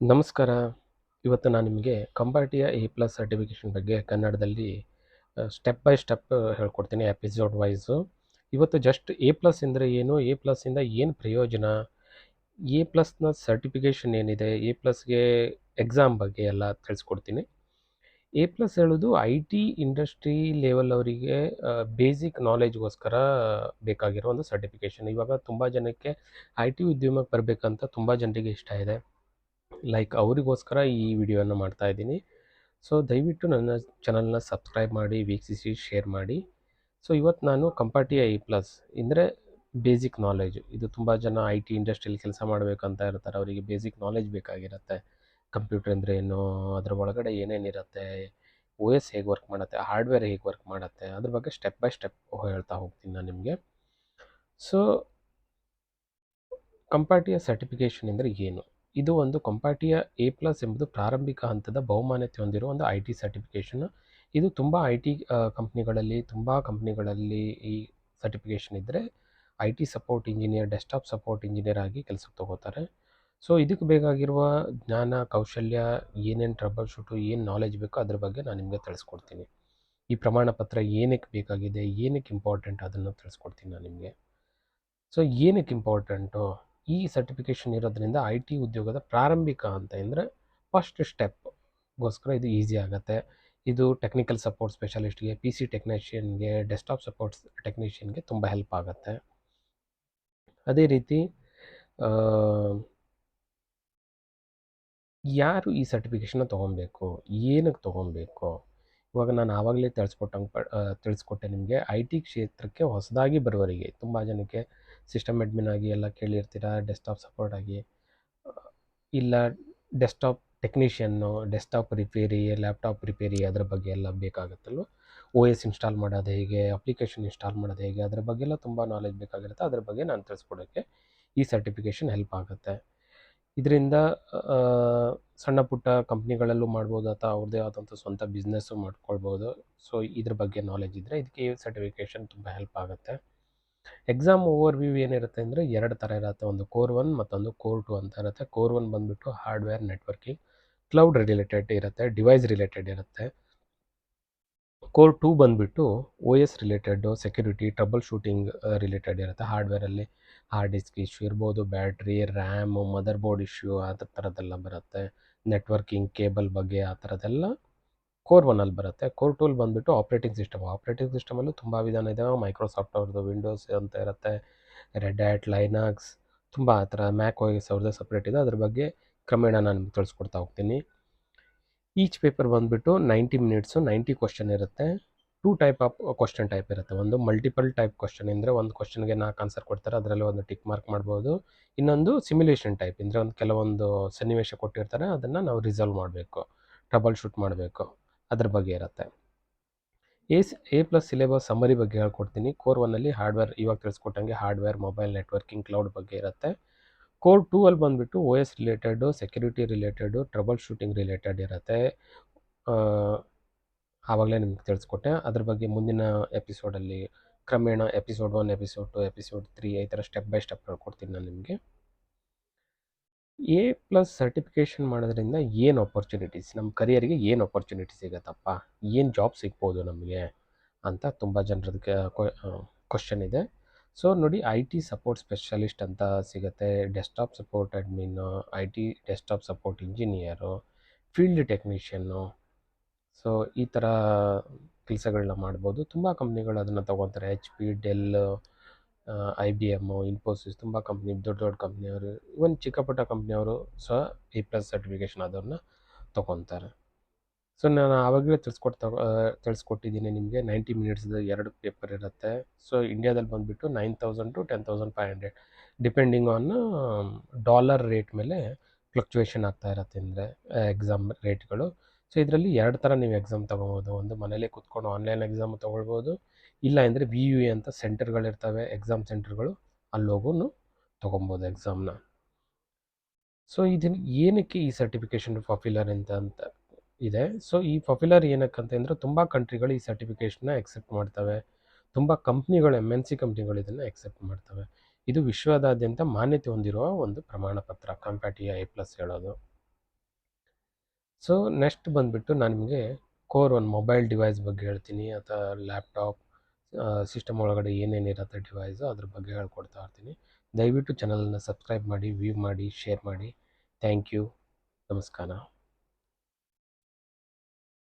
ನಮಸ್ಕಾರ. ಇವತ್ತು ನಾನು ನಿಮಗೆ ಕಂಬಾಟಿಯ ಎ ಪ್ಲಸ್ ಸರ್ಟಿಫಿಕೇಷನ್ ಬಗ್ಗೆ ಕನ್ನಡದಲ್ಲಿ ಸ್ಟೆಪ್ ಬೈ ಸ್ಟೆಪ್ ಹೇಳ್ಕೊಡ್ತೀನಿ ಎಪಿಸೋಡ್ ವೈಸು. ಇವತ್ತು ಜಸ್ಟ್ ಎ ಪ್ಲಸ್ ಅಂದರೆ ಏನು? ಎ ಪ್ಲಸ್ಸಿಂದ ಏನು ಪ್ರಯೋಜನ? ಎ ಪ್ಲಸ್‌ನ ಸರ್ಟಿಫಿಕೇಷನ್ ಏನಿದೆ? ಎ ಪ್ಲಸ್‌ಗೆ ಎಕ್ಸಾಮ್ ಬಗ್ಗೆ ಎಲ್ಲ ತಿಳಿಸ್ಕೊಡ್ತೀನಿ. ಎ ಪ್ಲಸ್ ಹೇಳೋದು ಐ ಟಿ ಇಂಡಸ್ಟ್ರಿ ಲೆವೆಲ್ ಅವರಿಗೆ ಬೇಸಿಕ್ ನಾಲೆಜ್ಗೋಸ್ಕರ ಬೇಕಾಗಿರೋ ಒಂದು ಸರ್ಟಿಫಿಕೇಷನ್. ಇವಾಗ ತುಂಬ ಜನಕ್ಕೆ ಐ ಟಿ ಉದ್ಯಮಕ್ಕೆ ಬರಬೇಕಂತ ತುಂಬ ಜನರಿಗೆ ಇಷ್ಟ ಇದೆ. ಲೈಕ್ ಅವರಿಗೋಸ್ಕರ ಈ ವಿಡಿಯೋನ ಮಾಡ್ತಾ ಇದ್ದೀನಿ. ಸೊ ದಯವಿಟ್ಟು ನನ್ನ ಚಾನಲ್‌ನ ಸಬ್ಸ್ಕ್ರೈಬ್ ಮಾಡಿ, ವೀಕ್ಷಿಸಿ, ಶೇರ್ ಮಾಡಿ. ಸೊ ಇವತ್ತು ನಾನು ಕಂಪಾಟಿ ಐ ಪ್ಲಸ್ ಅಂದರೆ ಬೇಸಿಕ್ ನಾಲೆಜ್ ಇದು ತುಂಬ ಜನ ಐ ಟಿ ಇಂಡಸ್ಟ್ರಿಯಲ್ಲಿ ಕೆಲಸ ಮಾಡಬೇಕಂತ ಇರ್ತಾರೆ. ಅವರಿಗೆ ಬೇಸಿಕ್ ನಾಲೆಜ್ ಬೇಕಾಗಿರುತ್ತೆ. ಕಂಪ್ಯೂಟರ್ ಅಂದರೆ ಏನು? ಅದರ ಒಳಗಡೆ ಏನೇನಿರುತ್ತೆ? ಓ ಎಸ್ ಹೇಗೆ ವರ್ಕ್ ಮಾಡುತ್ತೆ? ಹಾರ್ಡ್ವೇರ್ ಹೇಗೆ ವರ್ಕ್ ಮಾಡುತ್ತೆ? ಅದ್ರ ಬಗ್ಗೆ ಸ್ಟೆಪ್ ಬೈ ಸ್ಟೆಪ್ ಹೇಳ್ತಾ ಹೋಗ್ತೀನಿ ನಾನು ನಿಮಗೆ. ಸೊ ಕಂಪಾಟಿಯ ಸರ್ಟಿಫಿಕೇಷನ್ ಅಂದರೆ ಏನು? ಇದು ಒಂದು ಕಂಪಾಟಿಯ ಎ ಪ್ಲಸ್ ಎಂಬುದು ಪ್ರಾರಂಭಿಕ ಹಂತದ ಬಹುಮಾನ್ಯತೆ ಹೊಂದಿರುವ ಒಂದು ಐ ಟಿ ಸರ್ಟಿಫಿಕೇಷನ್. ಇದು ತುಂಬ ಐ ಟಿ ಕಂಪ್ನಿಗಳಲ್ಲಿ ತುಂಬ ಕಂಪ್ನಿಗಳಲ್ಲಿ ಈ ಸರ್ಟಿಫಿಕೇಷನ್ ಇದ್ದರೆ I T support engineer, desktop support engineer ಆಗಿ ಕೆಲಸಕ್ಕೆ ತಗೋತಾರೆ. ಸೊ ಇದಕ್ಕೆ ಬೇಕಾಗಿರುವ ಜ್ಞಾನ, ಕೌಶಲ್ಯ, ಏನೇನು ಟ್ರಬಲ್ ಶೂಟು, ಏನು ನಾಲೆಜ್ ಬೇಕೋ ಅದ್ರ ಬಗ್ಗೆ ನಾನು ನಿಮಗೆ ತಿಳಿಸ್ಕೊಡ್ತೀನಿ. ಈ ಪ್ರಮಾಣ ಪತ್ರ ಏನಕ್ಕೆ ಬೇಕಾಗಿದೆ? ಏನಕ್ಕೆ ಇಂಪಾರ್ಟೆಂಟ್? ಅದನ್ನು ತಿಳಿಸ್ಕೊಡ್ತೀನಿ ನಾನು ನಿಮಗೆ. ಸೊ ಏನಕ್ಕೆ ಇಂಪಾರ್ಟೆಂಟು? ಈ ಸರ್ಟಿಫಿಕೇಷನ್ ಇರೋದ್ರಿಂದ ಐ ಟಿ ಉದ್ಯೋಗದ ಪ್ರಾರಂಭಿಕ ಅಂತ ಅಂದರೆ ಫಸ್ಟ್ ಸ್ಟೆಪ್‌ಗೋಸ್ಕರ ಇದು ಈಸಿ ಆಗುತ್ತೆ. ಇದು ಟೆಕ್ನಿಕಲ್ ಸಪೋರ್ಟ್ ಸ್ಪೆಷಲಿಸ್ಟ್‌ಗೆ, ಪಿ ಸಿ ಟೆಕ್ನಿಷಿಯನ್‌ಗೆ, ಡೆಸ್ಕ್‌ಟಾಪ್ ಸಪೋರ್ಟ್ ಟೆಕ್ನಿಷಿಯನ್‌ಗೆ ತುಂಬ ಹೆಲ್ಪ್ ಆಗುತ್ತೆ. ಅದೇ ರೀತಿ ಯಾರು ಈ ಸರ್ಟಿಫಿಕೇಷನ್‌ನ ತೊಗೊಬೇಕು? ಏನಕ್ಕೆ ತೊಗೊಬೇಕು? ಇವಾಗ ನಾನು ಆವಾಗಲೇ ತಿಳಿಸ್ಕೊಟ್ಟಂಗೆ ಪ ತಿಳಿಸ್ಕೊಟ್ಟೆ ನಿಮಗೆ ಐ ಟಿ ಕ್ಷೇತ್ರಕ್ಕೆ ಹೊಸದಾಗಿ ಬರುವವರಿಗೆ ತುಂಬ ಜನಕ್ಕೆ ಸಿಸ್ಟಮ್ ಅಡ್ಮಿನ್ ಆಗಿ ಎಲ್ಲ ಕೇಳಿರ್ತೀರ, ಡೆಸ್ಕ್‌ಟಾಪ್ ಸಪೋರ್ಟ್ ಆಗಿ ಇಲ್ಲ desktop technician, desktop repair, laptop repair ಅದರ ಬಗ್ಗೆ ಎಲ್ಲ ಬೇಕಾಗುತ್ತಲ್ವ? ಓ ಎಸ್ ಇನ್ಸ್ಟಾಲ್ ಮಾಡೋದು ಹೇಗೆ? ಅಪ್ಲಿಕೇಶನ್ ಇನ್ಸ್ಟಾಲ್ ಮಾಡೋದು ಹೇಗೆ? ಅದರ ಬಗ್ಗೆ ಎಲ್ಲ ತುಂಬ ನಾಲೆಜ್ ಬೇಕಾಗಿರುತ್ತೆ. ಅದ್ರ ಬಗ್ಗೆ ನಾನು ತಿಳಿಸ್ಕೊಡೋಕ್ಕೆ ಈ ಸರ್ಟಿಫಿಕೇಷನ್ ಹೆಲ್ಪ್ ಆಗುತ್ತೆ. ಇದರಿಂದ ಸಣ್ಣ ಪುಟ್ಟ ಕಂಪ್ನಿಗಳಲ್ಲೂ ಮಾಡ್ಬೋದು ಅಥವಾ ಅವ್ರದ್ದೇ ಆದಂಥ ಸ್ವಂತ ಬಿಸ್ನೆಸ್ಸು ಮಾಡ್ಕೊಳ್ಬೋದು. ಸೊ ಇದ್ರ ಬಗ್ಗೆ ನಾಲೆಜ್ ಇದ್ದರೆ ಇದಕ್ಕೆ ಈ ಸರ್ಟಿಫಿಕೇಷನ್ ತುಂಬ ಹೆಲ್ಪ್ ಆಗುತ್ತೆ. ಎಕ್ಸಾಮ್ ಓವರ್ ವ್ಯೂ ಏನಿರುತ್ತೆ ಅಂದರೆ ಎರಡು ಥರ ಇರುತ್ತೆ. ಒಂದು ಕೋರ್ ಒನ್ ಮತ್ತೊಂದು ಕೋರ್ ಟು ಅಂತ ಇರುತ್ತೆ. ಕೋರ್ ಒನ್ ಬಂದುಬಿಟ್ಟು ಹಾರ್ಡ್ವೇರ್, ನೆಟ್ವರ್ಕಿಂಗ್, ಕ್ಲೌಡ್ ರಿಲೇಟೆಡ್ ಇರುತ್ತೆ. ಡಿವೈಸ್ ರಿಲೇಟೆಡ್ ಇರುತ್ತೆ. ಕೋರ್ 2 ಬಂದುಬಿಟ್ಟು O S related security, troubleshooting related ಇರುತ್ತೆ. ಹಾರ್ಡ್ವೇರಲ್ಲಿ ಹಾರ್ಡ್ ಡಿಸ್ಕ್ ಇಶ್ಯೂ ಇರ್ಬೋದು, battery, RAM, motherboard issue ಆ ಥರದ್ದೆಲ್ಲ ಬರುತ್ತೆ. ನೆಟ್ವರ್ಕಿಂಗ್, ಕೇಬಲ್ ಬಗ್ಗೆ ಆ ಥರದ್ದೆಲ್ಲ ಕೋರ್ ಒನ್ನಲ್ಲಿ ಬರುತ್ತೆ. ಕೋರ್ ಟೂಲ್ ಬಂದುಬಿಟ್ಟು ಆಪ್ರೇಟಿಂಗ್ ಸಿಸ್ಟಮ್. ಆಪ್ರೇಟಿಂಗ್ ಸಿಸ್ಟಮಲ್ಲೂ ತುಂಬ ವಿಧಾನ ಇದಾವೆ. ಮೈಕ್ರೋಸಾಫ್ಟ್ ಅವ್ರದ್ದು ವಿಂಡೋಸ್ ಅಂತ ಇರುತ್ತೆ. ರೆಡ್ ಹ್ಯಾಟ್, ಲೈನಾಕ್ಸ್ ತುಂಬ ಆ ಥರ ಮ್ಯಾಕ್ ಓಎಸ್ ಅವ್ರದ್ದು ಸಪ್ರೇಟ್ ಇದೆ. ಅದ್ರ ಬಗ್ಗೆ ಕ್ರಮೇಣ ನಾನು ತಿಳಿಸ್ಕೊಡ್ತಾ ಹೋಗ್ತೀನಿ. ಈಚ್ ಪೇಪರ್ ಬಂದುಬಿಟ್ಟು 90 ಮಿನಿಟ್ಸು, ನೈಂಟಿ ಕ್ವಶನ್ ಇರುತ್ತೆ. Two type of question type ಇರುತ್ತೆ. ಒಂದು ಮಲ್ಟಿಪಲ್ ಟೈಪ್ ಕ್ವಶನ್ ಅಂದರೆ ಒಂದು ಕ್ವಶನ್ಗೆ ನಾಲ್ಕು ಆನ್ಸರ್ ಕೊಡ್ತಾರೆ. ಅದರಲ್ಲಿ ಒಂದು ಟಿಕ್ ಮಾರ್ಕ್ ಮಾಡ್ಬೋದು. ಇನ್ನೊಂದು ಸಿಮ್ಯುಲೇಷನ್ ಟೈಪ್ ಅಂದರೆ ಒಂದು ಕೆಲವೊಂದು ಸನ್ನಿವೇಶ ಕೊಟ್ಟಿರ್ತಾರೆ. ಅದನ್ನು ನಾವು ರಿಸಾಲ್ವ್ ಮಾಡಬೇಕು. ಟ್ರಬಲ್ ಶೂಟ್ ಮಾಡಬೇಕು. ಅದ್ರ ಬಗ್ಗೆ ಇರುತ್ತೆ. S A plus syllabus summary ಬಗ್ಗೆ ಹೇಳ್ಕೊಡ್ತೀನಿ. ಕೋರ್ ಒನ್ನಲ್ಲಿ ಹಾರ್ಡ್ವೇರ್ ಇವಾಗ ತಿಳಿಸ್ಕೊಟ್ಟಂಗೆ ಹಾರ್ಡ್ವೇರ್, ಮೊಬೈಲ್, ನೆಟ್ವರ್ಕಿಂಗ್, ಕ್ಲೌಡ್ ಬಗ್ಗೆ ಇರುತ್ತೆ. ಕೋರ್ 2ಅಲ್ಲಿ ಬಂದುಬಿಟ್ಟು O S related security related troubleshooting related ಇರುತ್ತೆ. ಆವಾಗಲೇ ನಿಮ್ಗೆ ತಿಳಿಸ್ಕೊಟ್ಟೆ. ಅದ್ರ ಬಗ್ಗೆ ಮುಂದಿನ ಎಪಿಸೋಡಲ್ಲಿ ಕ್ರಮೇಣ episode one episode two episode three ಈ ಥರ ಸ್ಟೆಪ್ ಬೈ ಸ್ಟೆಪ್ ಹೇಳ್ಕೊಡ್ತೀನಿ ನಾನು ನಿಮಗೆ. ಎ ಪ್ಲಸ್ ಸರ್ಟಿಫಿಕೇಷನ್ ಮಾಡೋದ್ರಿಂದ ಏನು ಅಪರ್ಚುನಿಟೀಸ್ ನಮ್ಮ ಕರಿಯರಿಗೆ ಏನು ಅಪರ್ಚುನಿಟಿ ಸಿಗತ್ತಪ್ಪ ಏನು ಜಾಬ್ ಸಿಗ್ಬೋದು ನಮಗೆ? ಅಂತ ತುಂಬ ಜನರದ್ದು ಕ್ವಶನ್ ಇದೆ. ಸೊ ನೋಡಿ ಐ ಟಿ ಸಪೋರ್ಟ್ ಸ್ಪೆಷಲಿಸ್ಟ್ ಅಂತ ಸಿಗುತ್ತೆ. Desktop support admin, I T desktop support engineer, field technician. So ಈ ಥರ ಕೆಲಸಗಳನ್ನ ಮಾಡ್ಬೋದು. ತುಂಬ ಕಂಪ್ನಿಗಳು ಅದನ್ನು ತೊಗೊತಾರೆ H P, Dell, I B M, Infosys ತುಂಬ ಕಂಪ್ನಿ ದೊಡ್ಡ ದೊಡ್ಡ ಕಂಪ್ನಿಯವರು ಇವನ್ ಚಿಕ್ಕ ಪುಟ್ಟ ಕಂಪ್ನಿಯವರು ಸಹ ಎ ಪ್ಲಸ್ ಸರ್ಟಿಫಿಕೇಷನ್ ಅದನ್ನ ತಗೊತಾರೆ. ಸೊ ನಾನು ಆವಾಗಲೇ ತಿಳಿಸ್ಕೊಟ್ ತಿಳಿಸ್ಕೊಟ್ಟಿದ್ದೀನಿ ನಿಮಗೆ 90 ಮಿನಿಟ್ಸ್‌ದು ಎರಡು ಪೇಪರ್ ಇರುತ್ತೆ. ಸೊ ಇಂಡಿಯಾದಲ್ಲಿ ಬಂದುಬಿಟ್ಟು 9000 to 10500 depending on dollar rate ಮೇಲೆ ಫ್ಲಕ್ಚುಯೇಷನ್ ಆಗ್ತಾ ಇರತ್ತೆ ಅಂದರೆ ಎಕ್ಸಾಮ್ ರೇಟ್‌ಗಳು. ಸೊ ಇದರಲ್ಲಿ ಎರಡು ಥರ ನೀವು ಎಕ್ಸಾಮ್ ತಗೋಬೋದು. ಒಂದು ಮನೇಲೇ ಕೂತ್ಕೊಂಡು ಆನ್ಲೈನ್ ಎಕ್ಸಾಮ್ ತೊಗೊಳ್ಬೋದು. ಇಲ್ಲ ಅಂದರೆ ವಿ ಯು ಎ ಅಂತ ಸೆಂಟರ್ಗಳಿರ್ತವೆ ಎಕ್ಸಾಮ್ ಸೆಂಟರ್ಗಳು. ಅಲ್ಲೋಗೂ ತೊಗೊಬೋದು ಎಕ್ಸಾಮ್‌ನ. ಸೊ ಇದನ್ನು ಏನಕ್ಕೆ ಈ ಸರ್ಟಿಫಿಕೇಷನ್ ಪಾಪ್ಯುಲರ್ ಅಂತ ಅಂತ ಇದೆ. ಸೊ ಈ ಪಾಪ್ಯುಲರ್ ಏನಕ್ಕಂತ ಅಂದರೆ ತುಂಬ ಕಂಟ್ರಿಗಳು ಈ ಸರ್ಟಿಫಿಕೇಷನ್ನ ಎಕ್ಸೆಪ್ಟ್ ಮಾಡ್ತವೆ. ತುಂಬ ಕಂಪ್ನಿಗಳು ಎಂ ಎನ್ ಸಿ ಕಂಪ್ನಿಗಳು ಇದನ್ನು ಎಕ್ಸೆಪ್ಟ್ ಮಾಡ್ತವೆ. ಇದು ವಿಶ್ವದಾದ್ಯಂತ ಮಾನ್ಯತೆ ಹೊಂದಿರುವ ಒಂದು ಪ್ರಮಾಣ ಪತ್ರ ಕಂಪಾಟಿಯ ಎ ಪ್ಲಸ್ ಹೇಳೋದು. ಸೊ ನೆಕ್ಸ್ಟ್ ಬಂದುಬಿಟ್ಟು ನಾನು ನಿಮಗೆ ಕೋರ್ ಒಂದು ಮೊಬೈಲ್ ಡಿವೈಸ್ ಬಗ್ಗೆ ಹೇಳ್ತೀನಿ, ಅಥವಾ ಲ್ಯಾಪ್ಟಾಪ್ ಸಿಸ್ಟಮ್ ಒಳಗಡೆ ಏನೇನಿರುತ್ತೆ ಡಿವೈಸು ಅದ್ರ ಬಗ್ಗೆ ಹೇಳ್ಕೊಡ್ತಾ ಇರ್ತೀನಿ. ದಯವಿಟ್ಟು ಚಾನಲನ್ನು ಸಬ್ಸ್ಕ್ರೈಬ್ ಮಾಡಿ ವ್ಯೂ ಮಾಡಿ ಶೇರ್ ಮಾಡಿ. ಥ್ಯಾಂಕ್ ಯು ನಮಸ್ಕಾರ.